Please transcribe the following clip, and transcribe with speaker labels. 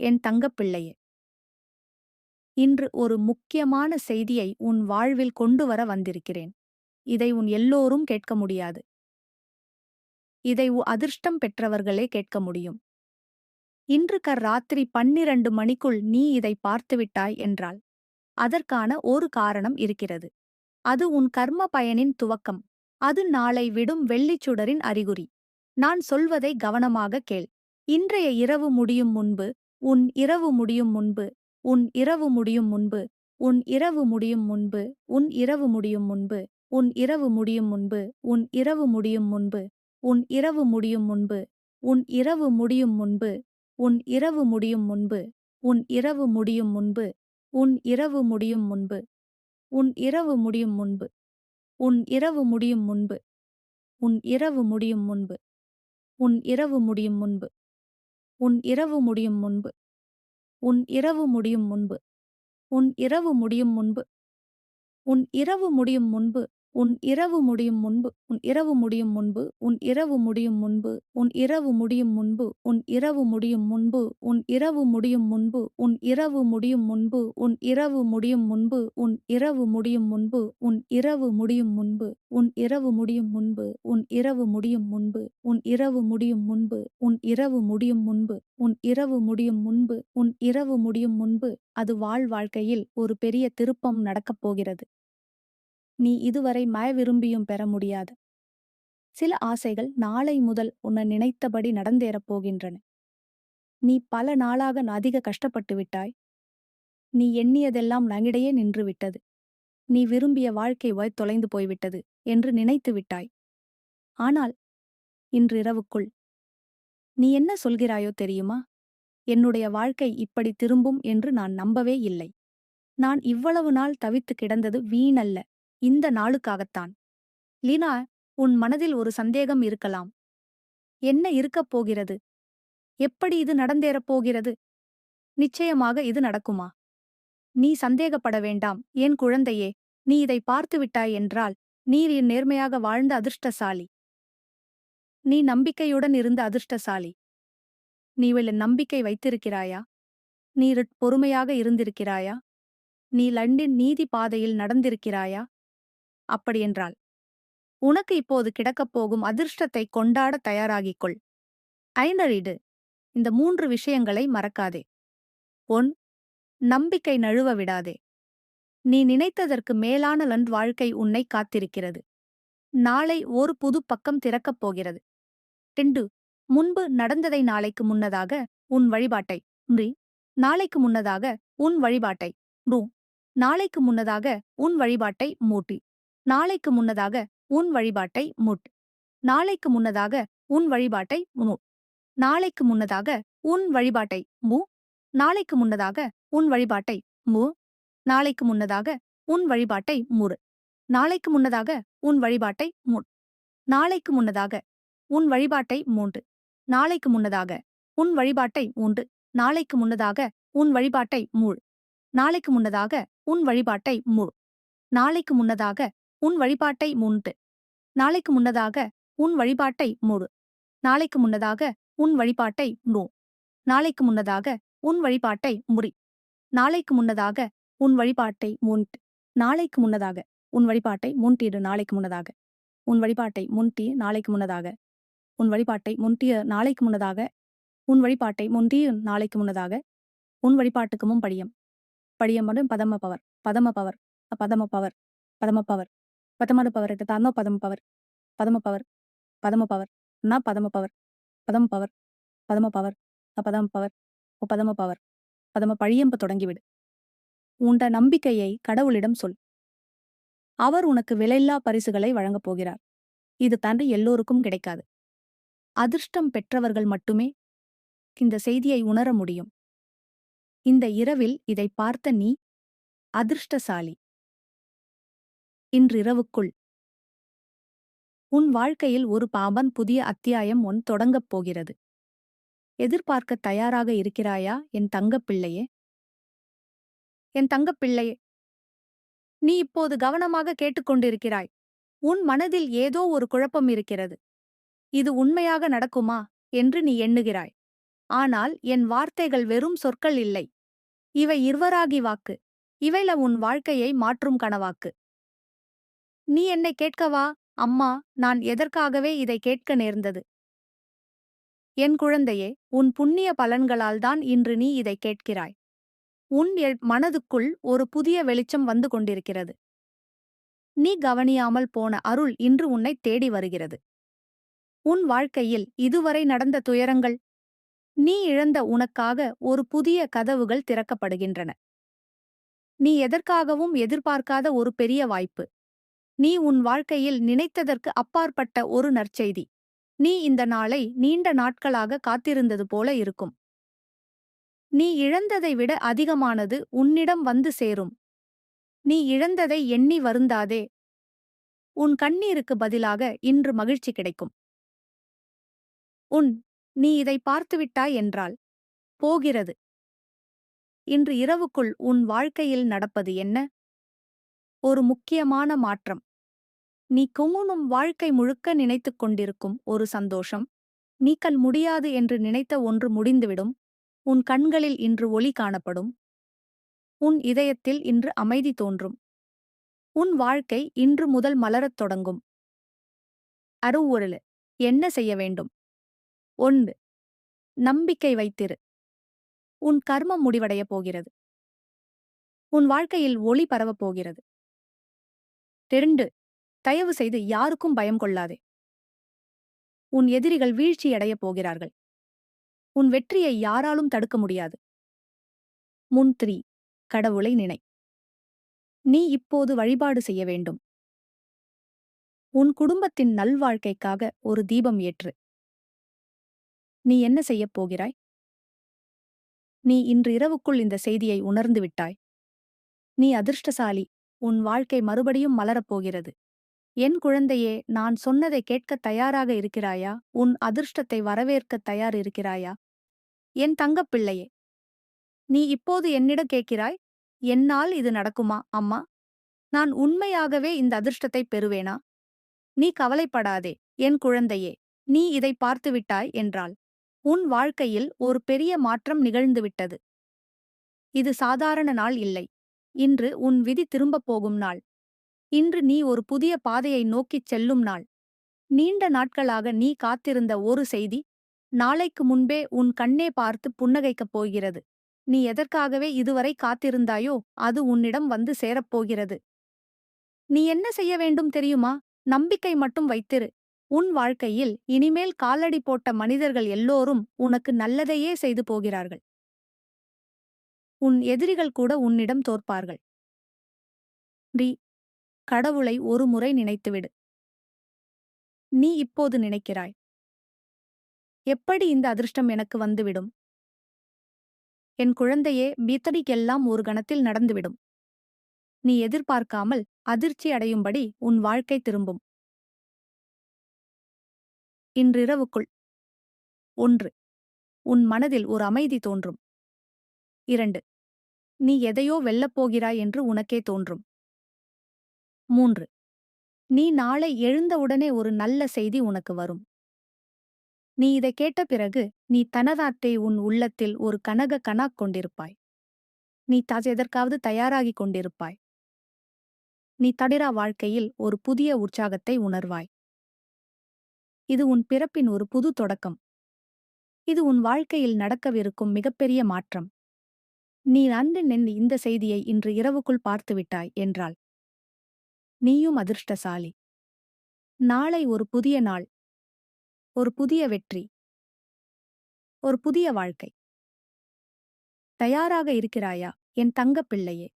Speaker 1: என் தங்கப்பிள்ளையே இன்று ஒரு முக்கியமான செய்தியை உன் வாழ்வில் கொண்டு வர வந்திருக்கிறேன். இதை உன் எல்லோரும் கேட்க முடியாது. இதை உ அதிர்ஷ்டம் பெற்றவர்களே கேட்க முடியும். இன்று கர் ராத்திரி பன்னிரண்டு மணிக்குள் நீ இதை பார்த்துவிட்டாய் என்றால் அதற்கான ஒரு காரணம் இருக்கிறது. அது உன் கர்ம பயனின் துவக்கம். அது நாளை விடும் வெள்ளிச்சுடரின் அறிகுறி. நான் சொல்வதை கவனமாக கேள். இன்றைய இரவு முடியும் முன்பு உன் இரவு முடியும் முன்பு உன் இரவு முடியும் முன்பு உன் இரவு முடியும் முன்பு உன் இரவு முடியும் முன்பு உன் இரவு முடியும் முன்பு உன் இரவு முடியும் முன்பு உன் இரவு முடியும் முன்பு உன் இரவு முடியும் முன்பு உன் இரவு முடியும் முன்பு உன் இரவு முடியும் முன்பு உன் இரவு முடியும் முன்பு உன் இரவு முடியும் முன்பு உன் இரவு முடியும் முன்பு உன் இரவு முடியும் முன்பு உன் இரவு முடியும் முன்பு உன் இரவு முடியும் முன்பு. உன் இரவு முடியும் முன்பு. உன் இரவு முடியும் முன்பு. உன் இரவு முடியும் முன்பு. உன் இரவு முடியும் முன்பு உன் இரவு முடியும் முன்பு உன் இரவு முடியும் முன்பு உன் இரவு முடியும் முன்பு உன் இரவு முடியும் முன்பு உன் இரவு முடியும் முன்பு உன் இரவு முடியும் முன்பு உன் இரவு முடியும் முன்பு உன் இரவு முடியும் முன்பு உன் இரவு முடியும் முன்பு உன் இரவு முடியும் முன்பு உன் இரவு முடியும் முன்பு உன் இரவு முடியும் முன்பு உன் இரவு முடியும் முன்பு உன் இரவு முடியும் முன்பு உன் இரவு முடியும் முன்பு அது வாழ் வாழ்க்கையில் ஒரு பெரிய திருப்பம் நடக்கப் போகிறது நீ இதுவரை மய விரும்பியும் பெற முடியாது. சில ஆசைகள் நாளை முதல் உன்னை நினைத்தபடி நடந்தேறப் போகின்றன. நீ பல நாளாக அதிக கஷ்டப்பட்டு விட்டாய். நீ எண்ணியதெல்லாம் நங்கிடையே நின்று விட்டது. நீ விரும்பிய வாழ்க்கை வாய் தொலைந்து போய்விட்டது என்று நினைத்து விட்டாய். ஆனால் இன்றிரவுக்குள் நீ என்ன சொல்கிறாயோ தெரியுமா? என்னுடைய வாழ்க்கை இப்படி திரும்பும் என்று நான் நம்பவே இல்லை. நான் இவ்வளவு நாள் தவித்து கிடந்தது வீணல்ல. இந்த நாளுக்காகத்தான். லீனா உன் மனதில் ஒரு சந்தேகம் இருக்கலாம். என்ன இருக்கப் போகிறது? எப்படி இது நடந்தேறப் போகிறது? நிச்சயமாக இது நடக்குமா? நீ சந்தேகப்பட வேண்டாம். என் குழந்தையே நீ இதை பார்த்துவிட்டாய் என்றால் நீர் என் நேர்மையாக வாழ்ந்த அதிர்ஷ்டசாலி. நீ நம்பிக்கையுடன் இருந்த அதிர்ஷ்டசாலி. நீ நம்பிக்கை வைத்திருக்கிறாயா? நீர் பொறுமையாக இருந்திருக்கிறாயா? நீ லண்டின் நீதி பாதையில் நடந்திருக்கிறாயா? அப்படியென்றால் உனக்கு இப்போது கிடக்கப் போகும் அதிர்ஷ்டத்தை கொண்டாட தயாராகிக்கொள். ஐந்தறிடு இந்த மூன்று விஷயங்களை மறக்காதே. ஒன் நம்பிக்கை நழுவ விடாதே. நீ நினைத்ததற்கு மேலான லன் வாழ்க்கை உன்னை காத்திருக்கிறது. நாளை ஒரு புது பக்கம் திறக்கப் போகிறது. டிண்டு முன்பு நடந்ததை நாளைக்கு முன்னதாக உன் வழிபாட்டை. ரி நாளைக்கு முன்னதாக உன் வழிபாட்டை. ரூ நாளைக்கு முன்னதாக உன் வழிபாட்டை மூட்டி. நாளைக்கு முன்னதாக உன் வழிபாட்டை முட் நாளைக்கு முன்னதாக உன் வழிபாட்டை மு நாளைக்கு முன்னதாக உன் வழிபாட்டை மு நாளைக்கு முன்னதாக உன் வழிபாட்டை மு நாளைக்கு முன்னதாக உன் வழிபாட்டை முறு நாளைக்கு முன்னதாக உன் வழிபாட்டை மு நாளைக்கு முன்னதாக உன் வழிபாட்டை மூன்று நாளைக்கு முன்னதாக உன் வழிபாட்டை மூன்று நாளைக்கு முன்னதாக உன் வழிபாட்டை மூழ் நாளைக்கு முன்னதாக உன் வழிபாட்டை மூழ் நாளைக்கு முன்னதாக உன் வழிபாட்டை முண்டு நாளைக்கு முன்னதாக உன் வழிபாட்டை மூடு நாளைக்கு முன்னதாக உன் வழிபாட்டை நோ நாளைக்கு முன்னதாக உன் வழிபாட்டை முறி நாளைக்கு முன்னதாக உன் வழிபாட்டை முன்ட் நாளைக்கு முன்னதாக உன் வழிபாட்டை முன்டிடு நாளைக்கு முன்னதாக உன் வழிபாட்டை முன்டி நாளைக்கு முன்னதாக உன் வழிபாட்டை முன்டிய நாளைக்கு முன்னதாக உன் வழிபாட்டை முன்டிய நாளைக்கு முன்னதாக உன் வழிபாட்டுக்கு முன் படியம். படியம் பதம பவர் பதம பவர் பதம பவர் பதம பவர் పదమూడు పవర్ అయితే తానో పదమ పవర్ పదమ పవర్ పదమ పవర్ నా పదమ పవర్ பதம பவர் பதம பவர் பதம பவர் பதம பவர் பதம பழியம்ப தொடங்கிவிடு உண்ட நம்பிக்கையை கடவுளிடம் சொல் அவர் உனக்கு விலையில்லா பரிசுகளை வழங்கப் போகிறார் இது தன்று எல்லோருக்கும் கிடைக்காது அதிர்ஷ்டம் பெற்றவர்கள் மட்டுமே இந்த செய்தியை உணர முடியும் இந்த இரவில் இதை பார்த்த நீ அதிர்ஷ்டசாலி இன்றிரவுக்குள். உன் வாழ்க்கையில் ஒரு பாபன் புதிய அத்தியாயம் ஒன் தொடங்கப் போகிறது. எதிர்பார்க்க தயாராக இருக்கிறாயா என் தங்கப்பிள்ளையே என் தங்கப்பிள்ளையே நீ இப்போது கவனமாக கேட்டுக்கொண்டிருக்கிறாய் உன் மனதில் ஏதோ ஒரு குழப்பம் இருக்கிறது. இது உண்மையாக நடக்குமா என்று நீ எண்ணுகிறாய். ஆனால் என் வார்த்தைகள் வெறும் சொற்கள் இல்லை. இவை இருவராகி வாக்கு. இவைல உன் வாழ்க்கையை மாற்றும் கனவாக்கு. நீ என்னை கேட்கவா? அம்மா நான் எதற்காகவே இதை கேட்க நேர்ந்தது? என் குழந்தையே உன் புண்ணிய பலன்களால்தான் இன்று நீ இதை கேட்கிறாய். உன் மனதுக்குள் ஒரு புதிய வெளிச்சம் வந்து கொண்டிருக்கிறது. நீ கவனியாமல் போன அருள் இன்று உன்னை தேடி வருகிறது. உன் வாழ்க்கையில் இதுவரை நடந்த துயரங்கள் நீ இழந்த உனக்காக ஒரு புதிய கதவுகள் திறக்கப்படுகின்றன. நீ எதற்காகவும் எதிர்பார்க்காத ஒரு பெரிய வாய்ப்பு. நீ உன் வாழ்க்கையில் நினைத்ததற்கு அப்பாற்பட்ட ஒரு நற்செய்தி. நீ இந்த நாளை நீண்ட நாட்களாக காத்திருந்தது போல இருக்கும். நீ இழந்ததை விட அதிகமானது உன்னிடம் வந்து சேரும். நீ இழந்ததை எண்ணி வருந்தாதே. உன் கண்ணீருக்கு பதிலாக இன்று மகிழ்ச்சி கிடைக்கும். உன் நீ இதை பார்த்துவிட்டாய் என்றால் போகிறது. இன்று இரவுக்குள் உன் வாழ்க்கையில் நடப்பது என்ன? ஒரு முக்கியமான மாற்றம். நீ குங்குணும் வாழ்க்கை முழுக்க நினைத்துக் கொண்டிருக்கும் ஒரு சந்தோஷம். நீக்கல் முடியாது என்று நினைத்த ஒன்று முடிந்துவிடும். உன் கண்களில் இன்று ஒளி காணப்படும். உன் இதயத்தில் இன்று அமைதி தோன்றும். உன் வாழ்க்கை இன்று முதல் மலரத் தொடங்கும். அருவுருளு என்ன செய்ய வேண்டும்? ஒன்று. நம்பிக்கை வைத்திரு. உன் கர்மம் முடிவடையப் போகிறது. உன் வாழ்க்கையில் ஒளி பரவப் போகிறது. ரெண்டு தயவு செய்து யாருக்கும் பயம் கொள்ளாதே. உன் எதிரிகள் வீழ்ச்சியடையப் போகிறார்கள். உன் வெற்றியை யாராலும் தடுக்க முடியாது. முன் த்ரீ கடவுளை நினை. நீ இப்போது வழிபாடு செய்ய வேண்டும். உன் குடும்பத்தின் நல்வாழ்க்கைக்காக ஒரு தீபம் ஏற்று. நீ என்ன செய்யப் போகிறாய்? நீ இன்று இரவுக்குள் இந்த செய்தியை உணர்ந்து விட்டாய். நீ அதிர்ஷ்டசாலி. உன் வாழ்க்கை மறுபடியும் மலரப் போகிறது என் குழந்தையே நான் சொன்னதை கேட்கத் தயாராக இருக்கிறாயா? உன் அதிர்ஷ்டத்தை வரவேற்கத் தயார் இருக்கிறாயா? என் தங்கப்பிள்ளையே நீ இப்போது என்னிடம் கேட்கிறாய்? என்னால் இது நடக்குமா அம்மா? நான் உண்மையாகவே இந்த அதிர்ஷ்டத்தை பெறுவேனா? நீ கவலைப்படாதே என் குழந்தையே நீ இதை பார்த்துவிட்டாய் என்றால் உன் வாழ்க்கையில் ஒரு பெரிய மாற்றம் நிகழ்ந்துவிட்டது இது சாதாரண நாள் இல்லை. இன்று உன் விதி திரும்பப் போகும் நாள். இன்று நீ ஒரு புதிய பாதையை நோக்கிச் செல்லும் நாள். நீண்ட நாட்களாக நீ காத்திருந்த ஒரு செய்தி நாளைக்கு முன்பே உன் கண்ணே பார்த்து புன்னகைக்கப் போகிறது. நீ எதற்காகவே இதுவரை காத்திருந்தாயோ அது உன்னிடம் வந்து சேரப்போகிறது நீ என்ன செய்ய வேண்டும் தெரியுமா? நம்பிக்கை மட்டும் வைத்திரு. உன் வாழ்க்கையில் இனிமேல் காலடி போட்ட மனிதர்கள் எல்லோரும் உனக்கு நல்லதையே செய்து போகிறார்கள். உன் எதிரிகள் கூட உன்னிடம் தோற்பார்கள். டி கடவுளை ஒரு முறை நினைத்துவிடு. நீ இப்போது நினைக்கிறாய். எப்படி இந்த அதிர்ஷ்டம் எனக்கு வந்துவிடும்? என் குழந்தையே பீத்தடிக்கெல்லாம் ஒரு கணத்தில் நடந்துவிடும். நீ எதிர்பார்க்காமல் அதிர்ச்சி அடையும்படி உன் வாழ்க்கை திரும்பும். இன்றிரவுக்குள் ஒன்று உன் மனதில் ஒரு அமைதி தோன்றும். இரண்டு நீ எதையோ வெல்லப்போகிறாய் என்று உனக்கே தோன்றும். மூன்று. நீ நாளை எழுந்தவுடனே ஒரு நல்ல செய்தி உனக்கு வரும். நீ இதை கேட்ட பிறகு நீ தனதாத்தை உன் உள்ளத்தில் ஒரு கனக கனாக் கொண்டிருப்பாய். நீ தாஜ் எதற்காவது தயாராகிக் கொண்டிருப்பாய். நீ தடிரா வாழ்க்கையில் ஒரு புதிய உற்சாகத்தை உணர்வாய். இது உன் பிறப்பின் ஒரு புது தொடக்கம். இது உன் வாழ்க்கையில் நடக்கவிருக்கும் மிகப்பெரிய மாற்றம். நீ நன்று நின்று இந்த செய்தியை இன்று இரவுக்குள் பார்த்துவிட்டாய் என்றாள். நீயும் அதிர்ஷ்டசாலி. நாளை ஒரு புதிய நாள். ஒரு புதிய வெற்றி. ஒரு புதிய வாழ்க்கை. தயாராக இருக்கிறாயா என் தங்கப் பிள்ளையே?